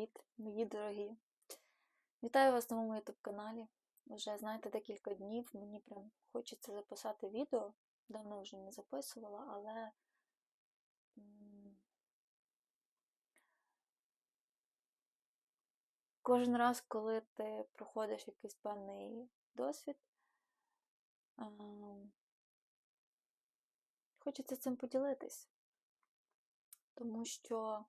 Привіт, мої дорогі! Вітаю вас на моєму YouTube каналі. Вже знаєте, декілька днів мені прям хочеться записати відео. Давно вже не записувала, але кожен раз, коли ти проходиш якийсь певний досвід, хочеться цим поділитись. Тому що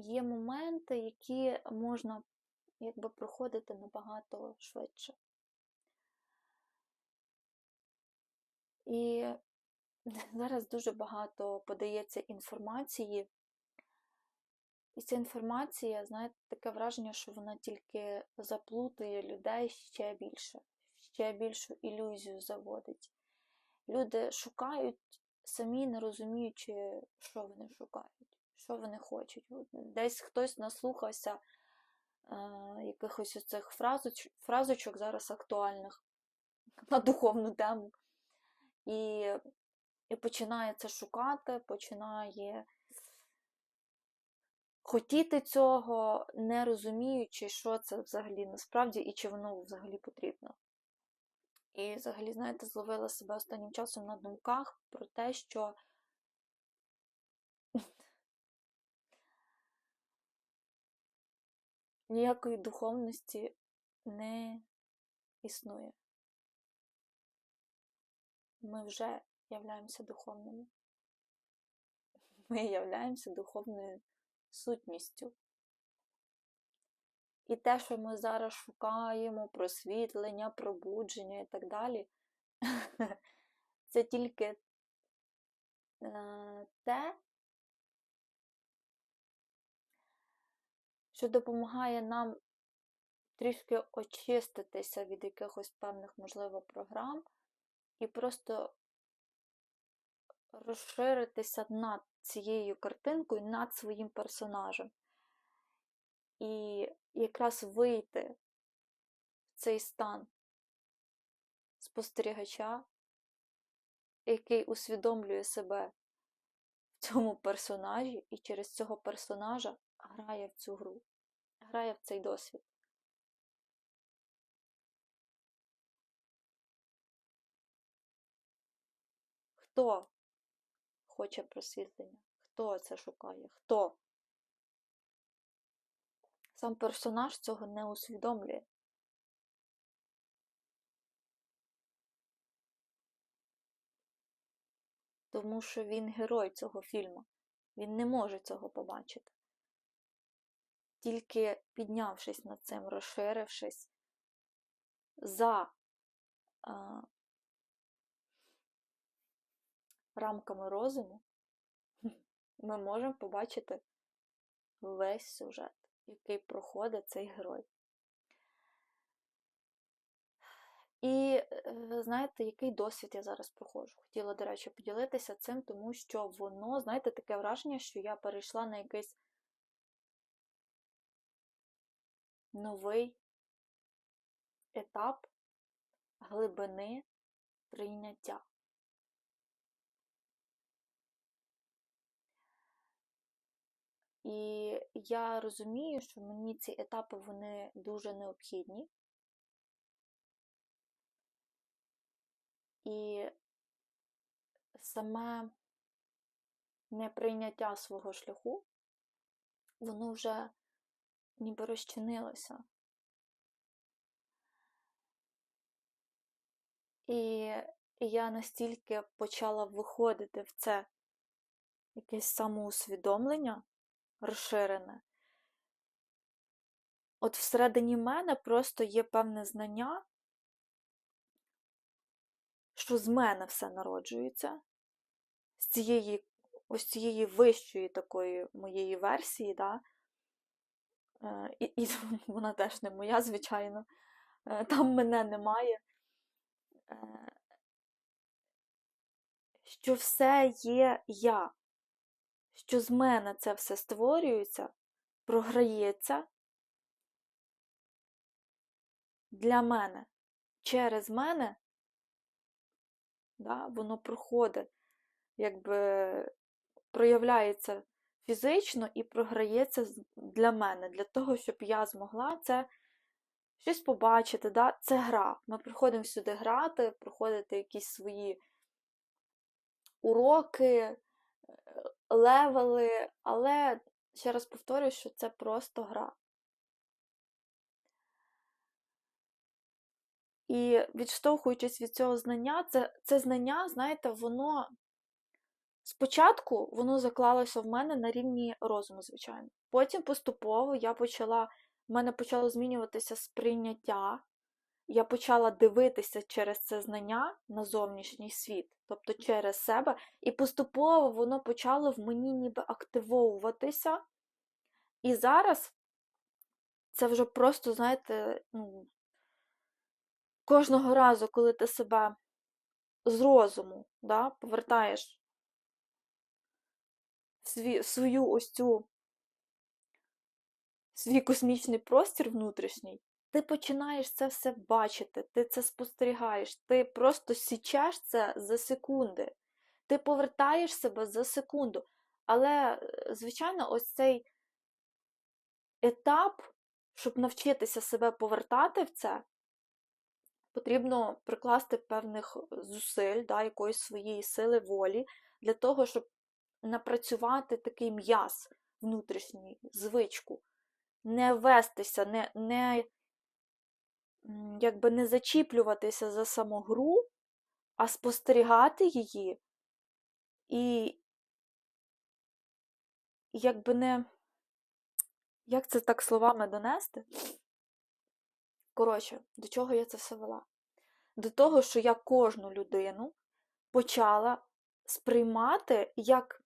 є моменти, які можна якби проходити набагато швидше. І зараз дуже багато подається інформації. І ця інформація, знаєте, таке враження, що вона тільки заплутує людей ще більше, ще більшу ілюзію заводить. Люди шукають, самі не розуміючи, що вони шукають, що вони хочуть. Десь хтось наслухався е, якихось оцих фразоч, фразочок зараз актуальних на духовну тему. І, і починає це шукати, починає хотіти цього, не розуміючи, що це взагалі насправді і чи воно взагалі потрібно. І взагалі, знаєте, зловила себе останнім часом на думках про те, що ніякої духовності не існує. Ми вже являємося духовними. Ми являємося духовною сутністю. І те, що ми зараз шукаємо, просвітлення, пробудження і так далі, це тільки е, те, що допомагає нам трішки очиститися від якихось певних, можливо, програм і просто розширитися над цією картинкою, над своїм персонажем. І якраз вийти в цей стан спостерігача, який усвідомлює себе в цьому персонажі, і через цього персонажа грає в цю гру, грає в цей досвід. Хто хоче просвітлення? Хто це шукає? Хто? Сам персонаж цього не усвідомлює. Тому що він герой цього фільму. Він не може цього побачити. Тільки піднявшись над цим, розширившись за а, рамками розуму, ми можемо побачити весь сюжет, який проходить цей герой. І е, знаєте, який досвід я зараз проходжу? Хотіла, до речі, поділитися цим, тому що воно, знаєте, таке враження, що я перейшла на якийсь новий етап глибини прийняття. І я розумію, що мені ці етапи вони дуже необхідні. І саме неприйняття свого шляху, воно вже ніби розчинилося. І я настільки почала виходити в це якесь самоусвідомлення розширене. От всередині мене просто є певне знання, що з мене все народжується, з цієї ось цієї вищої такої моєї версії, да? Е, і, і вона теж не моя, звичайно, Е, там мене немає. Е, Що все є я, що з мене це все створюється, програється для мене, через мене, да, воно проходить, якби проявляється фізично і програється для мене, для того, щоб я змогла це щось побачити. Да? Це гра. Ми приходимо сюди грати, проходити якісь свої уроки, е, левели, але ще раз повторюю, що це просто гра. І відштовхуючись від цього знання, це, це знання, знаєте, воно спочатку воно заклалося в мене на рівні розуму, звичайно. Потім поступово я почала, в мене почало змінюватися сприйняття, я почала дивитися через це знання на зовнішній світ, тобто через себе, і поступово воно почало в мені ніби активовуватися. І зараз це вже просто, знаєте, ну, кожного разу, коли ти себе з розуму да, повертаєш в свою ось цю свій космічний простір внутрішній, ти починаєш це все бачити, ти це спостерігаєш, ти просто січеш це за секунди, ти повертаєш себе за секунду. Але, е, звичайно, ось цей етап, щоб навчитися себе повертати в це, потрібно прикласти певних зусиль, да, якоїсь своєї сили волі, для того, щоб напрацювати такий м'яз внутрішній, звичку, не вестися, не, не, якби не зачіплюватися за саму гру, а спостерігати її і якби не. Як це так словами донести? Коротше, до чого я це все вела? До того, що я кожну людину почала сприймати як,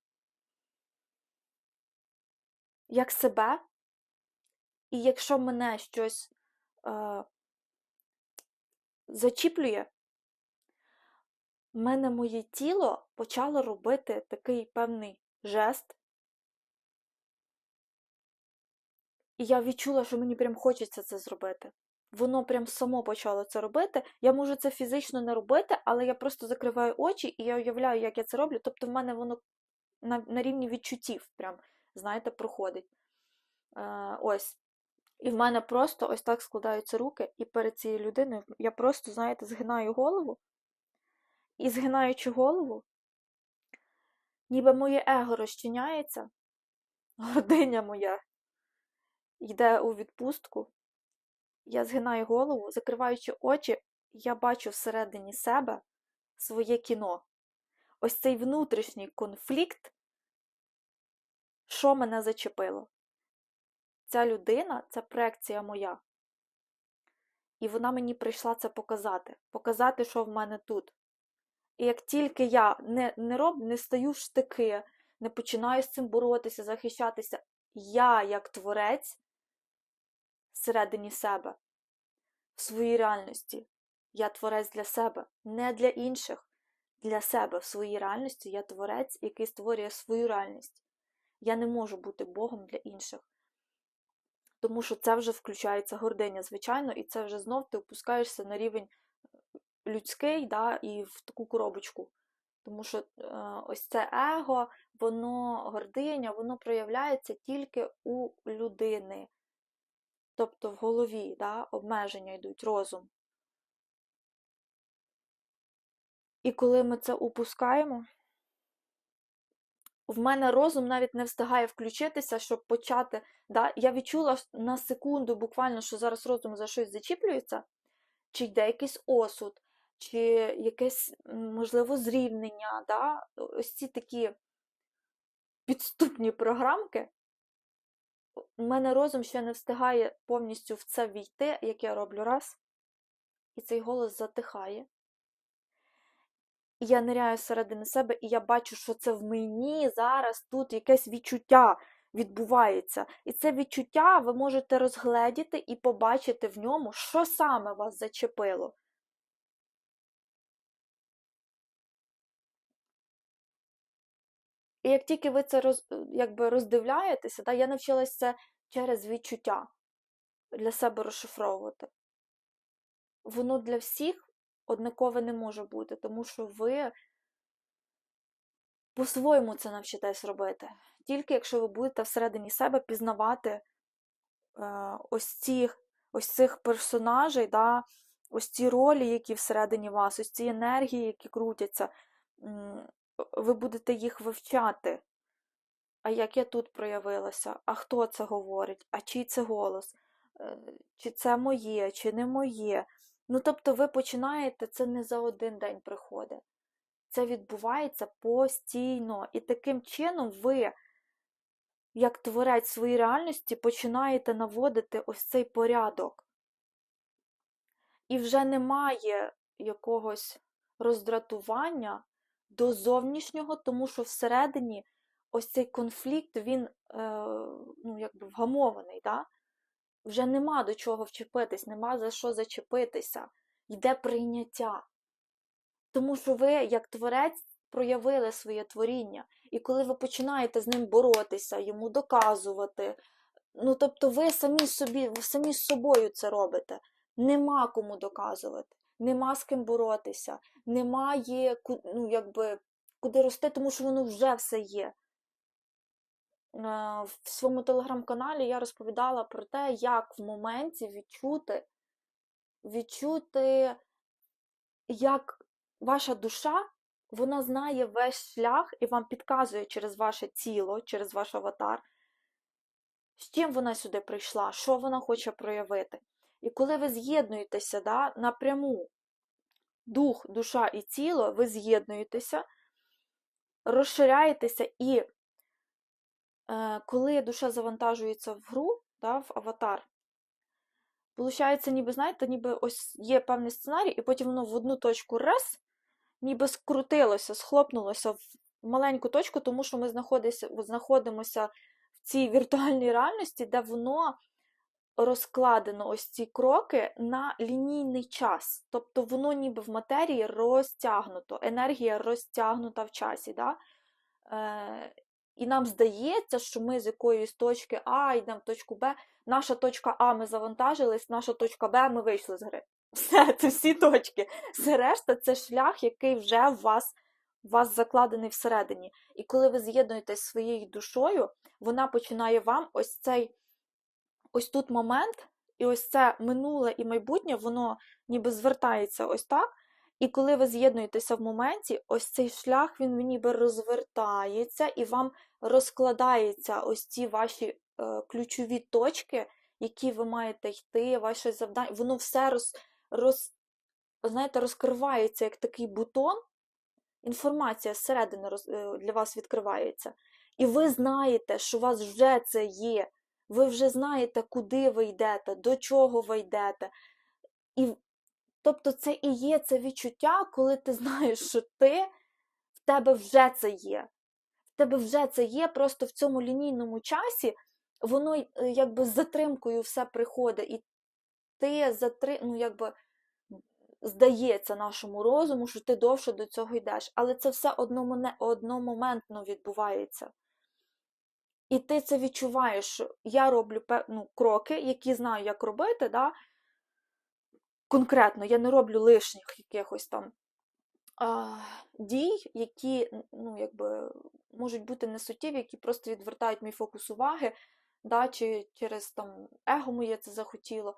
як себе, і якщо мене щось е, зачіплює, в мене моє тіло почало робити такий певний жест. І я відчула, що мені прям хочеться це зробити. Воно прям само почало це робити. Я можу це фізично не робити, але я просто закриваю очі і я уявляю, як я це роблю. Тобто в мене воно на, на рівні відчуттів, прям, знаєте, проходить. Е, ось. І в мене просто ось так складаються руки, і перед цією людиною я просто, знаєте, згинаю голову. І згинаючи голову, ніби моє его розчиняється, гординя моя йде у відпустку. Я згинаю голову, закриваючи очі, я бачу всередині себе своє кіно. Ось цей внутрішній конфлікт, що мене зачепило. Ця людина це проекція моя. І вона мені прийшла це показати, показати, що в мене тут. І як тільки я не не роблю, не стаю штики, не починаю з цим боротися, захищатися, я, як творець, всередині себе, в своїй реальності, я творець для себе, не для інших, для себе в своїй реальності я творець, який створює свою реальність. Я не можу бути Богом для інших. Тому що це вже включається гординя, звичайно, і це вже знов ти опускаєшся на рівень людський, да, і в таку коробочку. Тому що е, ось це его, воно гординя, воно проявляється тільки у людини. Тобто в голові да, обмеження йдуть розум. І коли ми це упускаємо, в мене розум навіть не встигає включитися, щоб почати. Да? Я відчула на секунду, буквально, що зараз розум за щось зачіплюється, чи йде якийсь осуд, чи якесь, можливо, зрівнення. Да? Ось ці такі підступні програмки. У мене розум ще не встигає повністю в це війти, як я роблю раз, і цей голос затихає. Я ниряю всередини себе, і я бачу, що це в мені зараз тут якесь відчуття відбувається. І це відчуття ви можете розгледіти і побачити в ньому, що саме вас зачепило. І як тільки ви це роз, якби роздивляєтеся, да, я навчилася це через відчуття для себе розшифровувати. Воно для всіх однакове не може бути, тому що ви по-своєму це навчитесь робити. Тільки якщо ви будете всередині себе пізнавати е, ось цих, ось цих персонажей, да, ось ці ролі, які всередині вас, ось ці енергії, які крутяться, ви будете їх вивчати. А як я тут проявилася? А хто це говорить? А чий це голос? Е, Чи це моє, чи не моє? Ну, тобто, ви починаєте, це не за один день приходить. Це відбувається постійно. І таким чином ви, як творець своєї реальності, починаєте наводити ось цей порядок. І вже немає якогось роздратування до зовнішнього, тому що всередині ось цей конфлікт, він е, ну, якби вгамований. Да? Вже нема до чого вчепитись, нема за що зачепитися. Йде прийняття. Тому що ви, як творець, проявили своє творіння. І коли ви починаєте з ним боротися, йому доказувати, ну тобто ви самі собі, ви самі з собою це робите. Нема кому доказувати, нема з ким боротися, немає ну, якби, куди рости, тому що воно вже все є. В своєму телеграм-каналі я розповідала про те, як в моменті відчути, відчути, як ваша душа, вона знає весь шлях і вам підказує через ваше тіло, через ваш аватар, з чим вона сюди прийшла, що вона хоче проявити. І коли ви з'єднуєтеся да, напряму, дух, душа і тіло, ви з'єднуєтеся, розширяєтеся і Е, коли душа завантажується в гру, да, в аватар, Получається, ніби, знаєте, ніби ось є певний сценарій, і потім воно в одну точку раз, ніби скрутилося, схлопнулося в маленьку точку, тому що ми знаходимося в цій віртуальній реальності, де воно розкладено ось ці кроки на лінійний час. Тобто воно ніби в матерії розтягнуто, енергія розтягнута в часі. Да? Е, і нам здається, що ми з якоїсь точки А йдемо в точку Б. Наша точка А ми завантажились, наша точка Б ми вийшли з гри. Все, це всі точки. Все решта це шлях, який вже в вас в вас закладений всередині. І коли ви з'єднуєтесь своєю душою, вона починає вам ось цей ось тут момент, і ось це минуле і майбутнє, воно ніби звертається ось так. І коли ви з'єднуєтеся в моменті, ось цей шлях він ніби розвертається і вам розкладаються ось ці ваші е, ключові точки, які ви маєте йти, ваше завдання, воно все роз, роз, знаєте, розкривається як такий бутон. Інформація зсередини роз, е, для вас відкривається. І ви знаєте, що у вас вже це є. Ви вже знаєте, куди ви йдете, до чого ви йдете. І Тобто це і є це відчуття, коли ти знаєш, що ти в тебе вже це є. В тебе вже це є, просто в цьому лінійному часі воно е, якби з затримкою все приходить, і ти затри... ну, якби здається нашому розуму, що ти довше до цього йдеш. Але це все одномоментно відбувається. І ти це відчуваєш, я роблю ну, кроки, які знаю, як робити. да, конкретно, я не роблю лишніх якихось там а, дій, які ну, якби, можуть бути несуттєві, які просто відвертають мій фокус уваги, да, чи через там его моє це захотіло.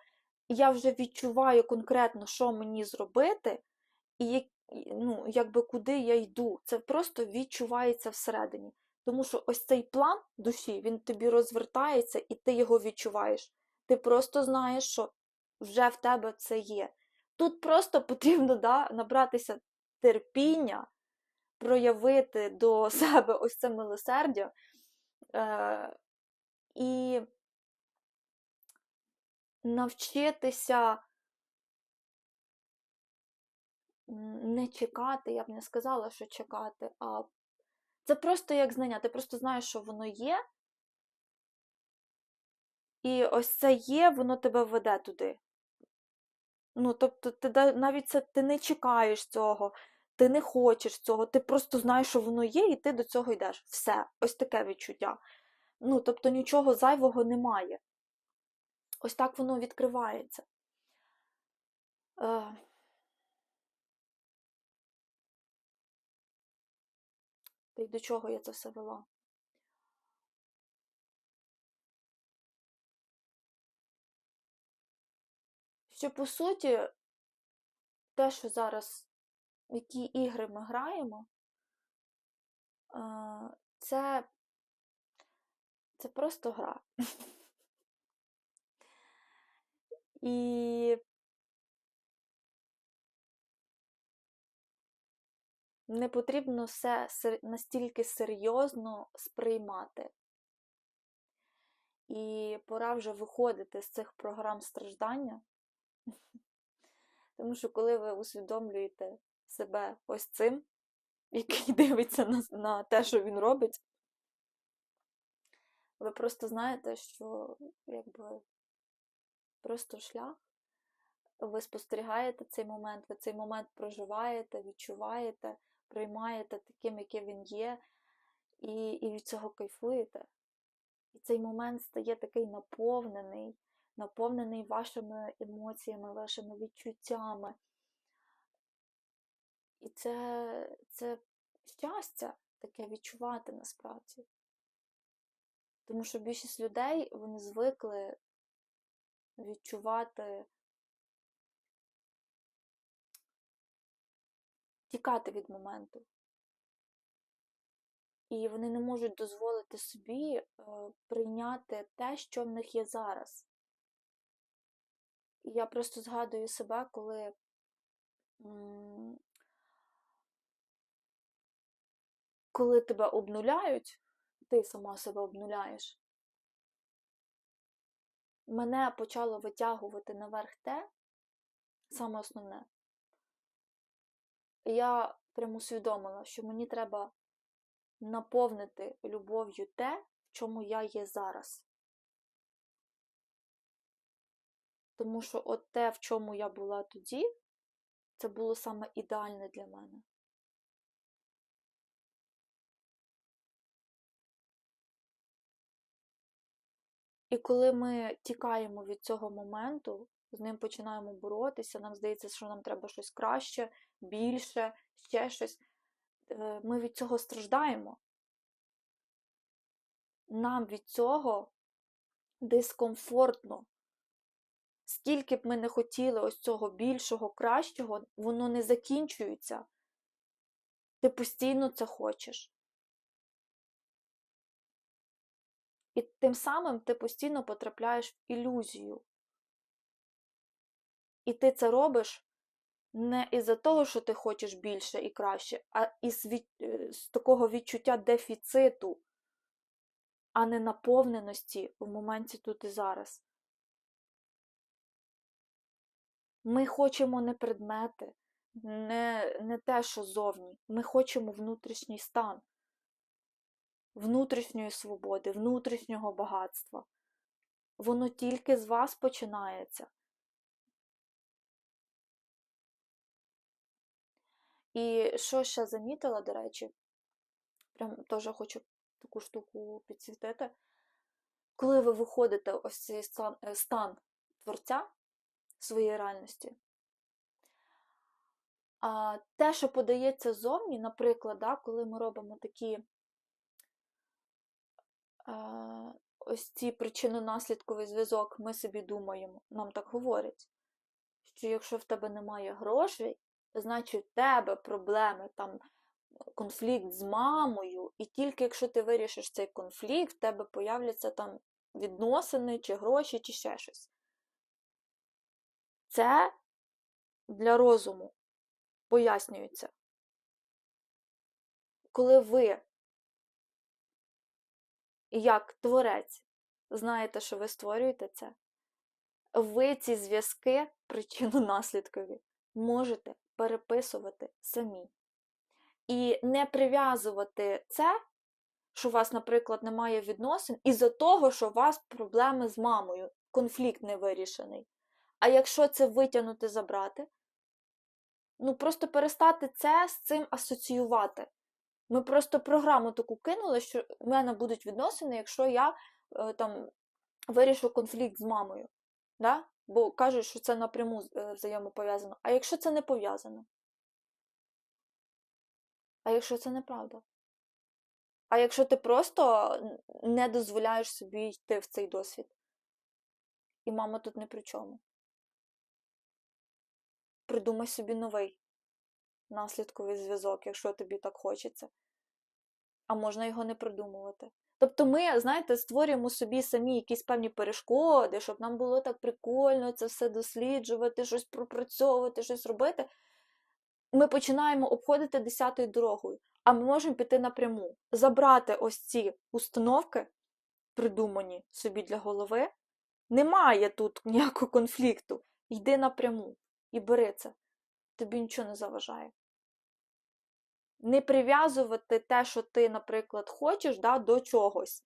Я вже відчуваю конкретно, що мені зробити, і ну, якби куди я йду. Це просто відчувається всередині. Тому що ось цей план душі, він тобі розвертається, і ти його відчуваєш. Ти просто знаєш, що вже в тебе це є. Тут просто потрібно да, набратися терпіння, проявити до себе ось це милосердя е, і навчитися не чекати, я б не сказала, що чекати, а це просто як знання. Ти просто знаєш, що воно є, і ось це є, воно тебе веде туди. Ну, тобто, ти навіть це ти не чекаєш цього, ти не хочеш цього, ти просто знаєш, що воно є, і ти до цього йдеш. Все, ось таке відчуття. Ну, тобто нічого зайвого немає. Ось так воно відкривається. Е... Та й до чого я це все вела? Що по суті, те, що зараз, які ігри ми граємо, це, це просто гра. І не потрібно все настільки серйозно сприймати. І пора вже виходити з цих програм страждання. Тому що коли ви усвідомлюєте себе ось цим, який дивиться на, на те, що він робить, ви просто знаєте, що якби просто шлях. Ви спостерігаєте цей момент, ви цей момент проживаєте, відчуваєте, приймаєте таким, яким він є, і, і від цього кайфуєте. І цей момент стає такий наповнений, наповнений вашими емоціями, вашими відчуттями. І це, це щастя таке відчувати насправді. Тому що більшість людей вони звикли відчувати, тікати від моменту. І вони не можуть дозволити собі е, прийняти те, що в них є зараз. Я просто згадую себе, коли коли тебе обнуляють, ти сама себе обнуляєш, мене почало витягувати наверх те, саме основне. Я прямо усвідомила, що мені треба наповнити любов'ю те, в чому я є зараз. Тому що от те, в чому я була тоді, це було саме ідеальне для мене. І коли ми тікаємо від цього моменту, з ним починаємо боротися, нам здається, що нам треба щось краще, більше, ще щось, е, ми від цього страждаємо. Нам від цього дискомфортно. Скільки б ми не хотіли ось цього більшого, кращого, воно не закінчується. Ти постійно це хочеш. І тим самим ти постійно потрапляєш в ілюзію. І ти це робиш не із-за того, що ти хочеш більше і краще, а із від... з такого відчуття дефіциту, а не наповненості в моменті тут і зараз. Ми хочемо не предмети, не, не те, що зовні. Ми хочемо внутрішній стан внутрішньої свободи, внутрішнього багатства. Воно тільки з вас починається. І що ще замітила, до речі, прям теж хочу таку штуку підсвітити. Коли ви виходите ось цей стан, е, стан творця своєї реальності, а те, що подається зовні, наприклад, да, коли ми робимо такі ось ці причинно-наслідковий зв'язок, ми собі думаємо, нам так говорять, що якщо в тебе немає грошей, значить в тебе проблеми, там конфлікт з мамою, і тільки якщо ти вирішиш цей конфлікт, в тебе появляться там відносини, чи гроші, чи ще щось. Це для розуму пояснюється. Коли ви як творець, знаєте, що ви створюєте це, ви ці зв'язки, причинно-наслідкові, можете переписувати самі. І не прив'язувати це, що у вас, наприклад, немає відносин, із-за того, що у вас проблеми з мамою, конфлікт не вирішений. А якщо це витягнути, забрати, ну просто перестати це з цим асоціювати. Ми просто програму таку кинули, що в мене будуть відносини, якщо я е, там вирішу конфлікт з мамою. Да? Бо кажуть, що це напряму е, взаємопов'язано. А якщо це не пов'язано? А якщо це неправда? А якщо ти просто не дозволяєш собі йти в цей досвід, і мама тут не при чому. Придумай собі новий наслідковий зв'язок, якщо тобі так хочеться. А можна його не придумувати. Тобто ми, знаєте, створюємо собі самі якісь певні перешкоди, щоб нам було так прикольно це все досліджувати, щось пропрацьовувати, щось робити. Ми починаємо обходити десятою дорогою, а ми можемо піти напряму, забрати ось ці установки, придумані собі для голови. Немає тут ніякого конфлікту. Йди напряму і бери це. Тобі нічого не заважає. Не прив'язувати те, що ти, наприклад, хочеш да, до чогось,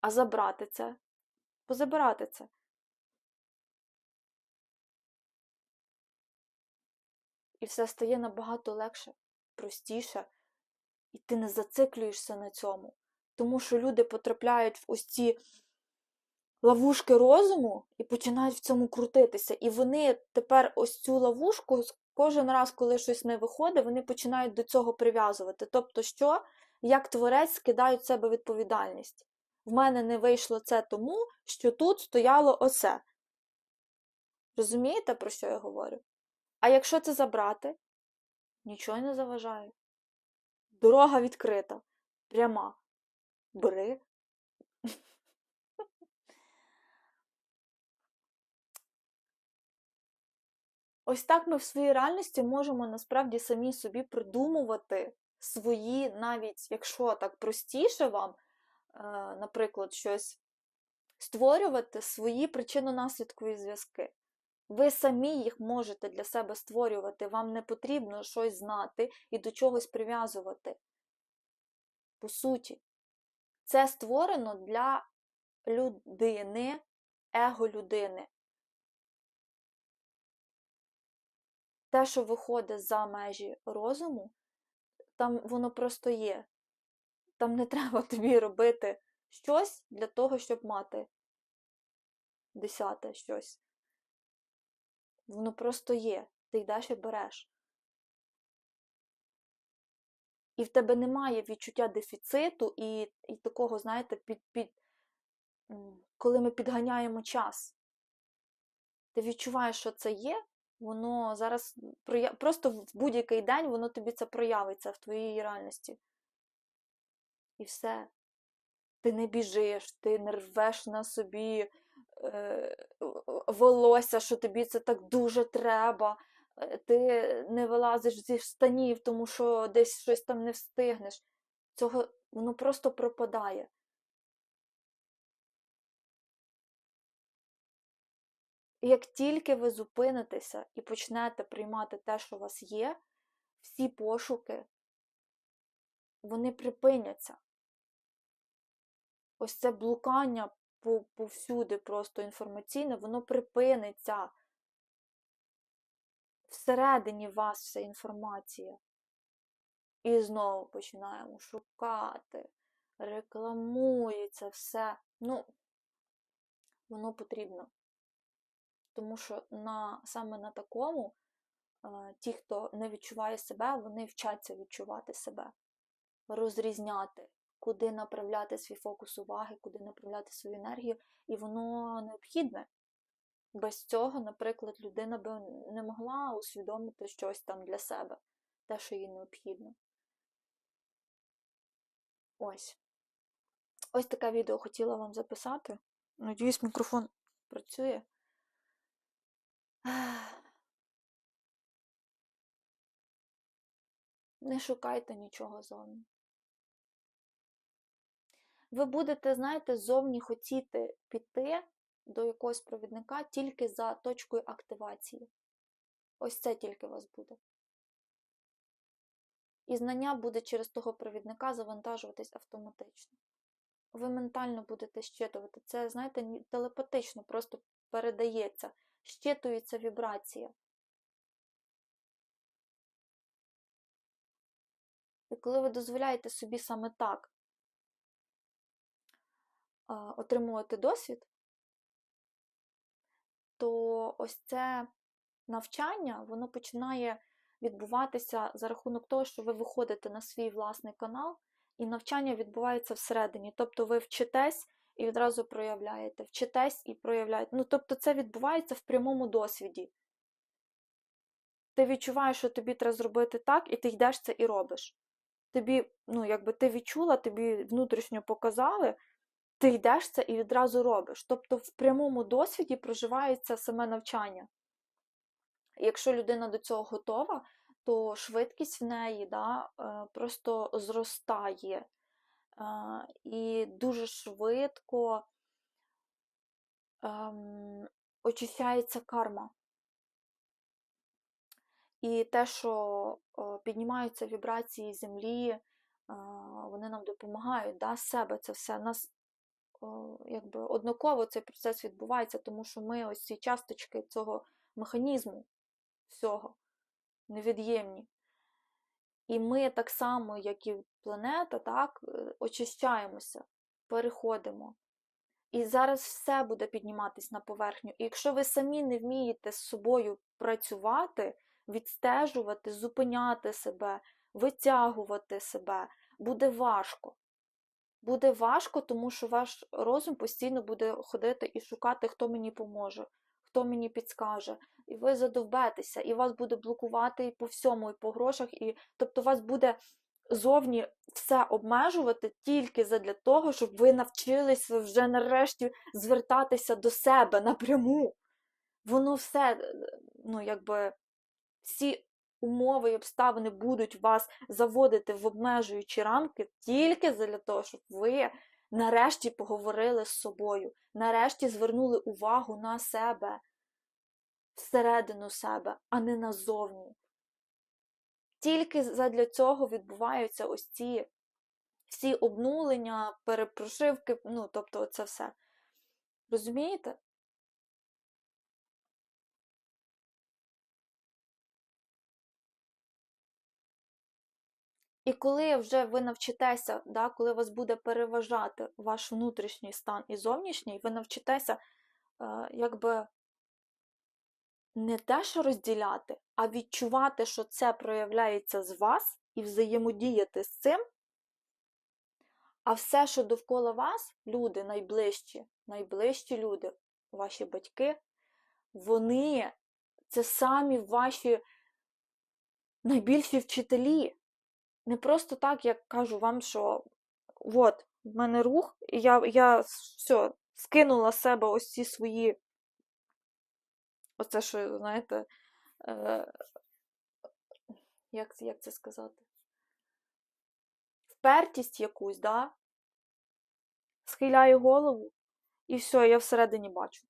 а забрати це, позабирати це. І все стає набагато легше, простіше, і ти не зациклюєшся на цьому. Тому що люди потрапляють в ось ці ловушки розуму і починають в цьому крутитися. І вони тепер ось цю ловушку кожен раз, коли щось не виходить, вони починають до цього прив'язувати. Тобто, що як творець скидають з себе відповідальність. В мене не вийшло це тому, що тут стояло оце. Розумієте, про що я говорю? А якщо це забрати, нічого не заважає. Дорога відкрита, пряма. Бери. Ось так ми в своїй реальності можемо насправді самі собі придумувати свої, навіть якщо так простіше вам, е, наприклад, щось створювати свої причинно-наслідкові зв'язки. Ви самі їх можете для себе створювати, вам не потрібно щось знати і до чогось прив'язувати. По суті, це створено для людини, его людини. Те, що виходить за межі розуму, там воно просто є. Там не треба тобі робити щось для того, щоб мати десяте щось. Воно просто є. Ти йдеш і береш. І в тебе немає відчуття дефіциту і, і такого, знаєте, під, під, коли ми підганяємо час. Ти відчуваєш, що це є, воно зараз просто в будь-який день воно тобі це проявиться в твоїй реальності. І все. Ти не біжиш, ти не рвеш на собі е, волосся, що тобі це так дуже треба. Е, ти не вилазиш зі штанів, тому що десь щось там не встигнеш. Цього воно просто пропадає. Як тільки ви зупинитеся і почнете приймати те, що у вас є, всі пошуки, вони припиняться. Ось це блукання повсюди просто інформаційне, воно припиниться. Всередині вас вся інформація. І знову починаємо шукати, рекламується все. Ну, воно потрібно. Тому що на, саме на такому е, ті, хто не відчуває себе, вони вчаться відчувати себе, розрізняти, куди направляти свій фокус уваги, куди направляти свою енергію, і воно необхідне. Без цього, наприклад, людина би не могла усвідомити щось там для себе, те, що їй необхідно. Ось. Ось таке відео хотіла вам записати. Надіюсь, мікрофон працює. Не шукайте нічого зовні. Ви будете, знаєте, зовні хотіти піти до якогось провідника тільки за точкою активації. Ось це тільки у вас буде. І знання буде через того провідника завантажуватись автоматично. Ви ментально будете щитувати. Це, знаєте, телепатично просто передається, щитується вібрація. І коли ви дозволяєте собі саме так отримувати досвід, то ось це навчання, воно починає відбуватися за рахунок того, що ви виходите на свій власний канал І навчання відбувається всередині. Тобто ви вчитесь і відразу проявляєте, вчитесь і проявляєте. Ну, тобто це відбувається в прямому досвіді. Ти відчуваєш, що тобі треба зробити так, і ти йдеш це і робиш. Тобі, ну, якби ти відчула, тобі внутрішньо показали, ти йдеш це і відразу робиш. Тобто в прямому досвіді проживається саме навчання. Якщо людина до цього готова, то швидкість в неї да, е, просто зростає. І дуже швидко очищається карма. І те, що піднімаються вібрації землі, вони нам допомагають да, себе це все. Нас якби однаково цей процес відбувається, тому що ми ось ці часточки цього механізму всього невід'ємні. І ми так само, як і планета, так, е, очищаємося, переходимо. І зараз все буде підніматись на поверхню. І якщо ви самі не вмієте з собою працювати, відстежувати, зупиняти себе, витягувати себе, буде важко. Буде важко, тому що ваш розум постійно буде ходити і шукати, хто мені поможе, хто мені підскаже. І ви задовбетеся, і вас буде блокувати і по всьому, і по грошах, і тобто вас буде зовні все обмежувати тільки задля того, щоб ви навчилися вже нарешті звертатися до себе напряму. Воно все, ну, якби, всі умови і обставини будуть вас заводити в обмежуючі рамки тільки для того, щоб ви нарешті поговорили з собою, нарешті звернули увагу на себе, всередину себе, а не назовні. Тільки задля цього відбуваються ось ці всі обнулення, перепрошивки, ну, тобто це все. Розумієте? І коли вже ви навчитеся, да, коли вас буде переважати ваш внутрішній стан і зовнішній, ви навчитеся е, якби не те, що розділяти, а відчувати, що це проявляється з вас, і взаємодіяти з цим. А все, що довкола вас, люди найближчі, найближчі люди, ваші батьки, вони це самі ваші найбільші вчителі. Не просто так, як кажу вам, що от, в мене рух, і я я все, скинула з себе ось ці свої, оце, що, знаєте, е, як, як це сказати? Впертість якусь, да? схиляю голову, і все, я всередині бачу.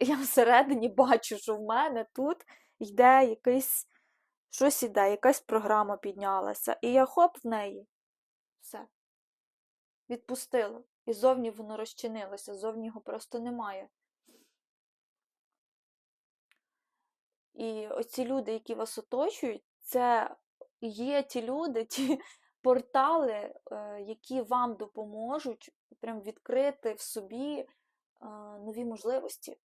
Я всередині бачу, що в мене тут йде якийсь щось іде, якась програма піднялася, і я хоп в неї. Все. Відпустила. І зовні воно розчинилося, зовні його просто немає. І оці люди, які вас оточують, це є ті люди, ті портали, е, які вам допоможуть прям відкрити в собі е, нові можливості,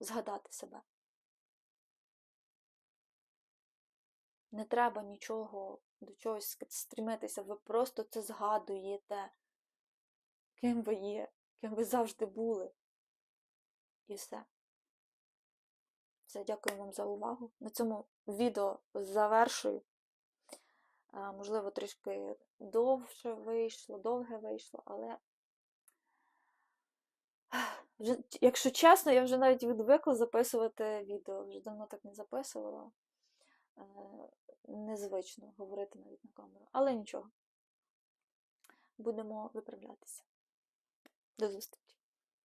згадати себе. Не треба нічого до чогось стрімитися, ви просто це згадуєте, ким ви є, ким ви завжди були. І все. Все, дякую вам за увагу. На цьому відео завершую. Можливо, трішки довше вийшло, довге вийшло, але, якщо чесно, я вже навіть відвикла записувати відео, вже давно так не записувала. Е, незвично говорити навіть на камеру. Але нічого. Будемо виправлятися. До зустрічі!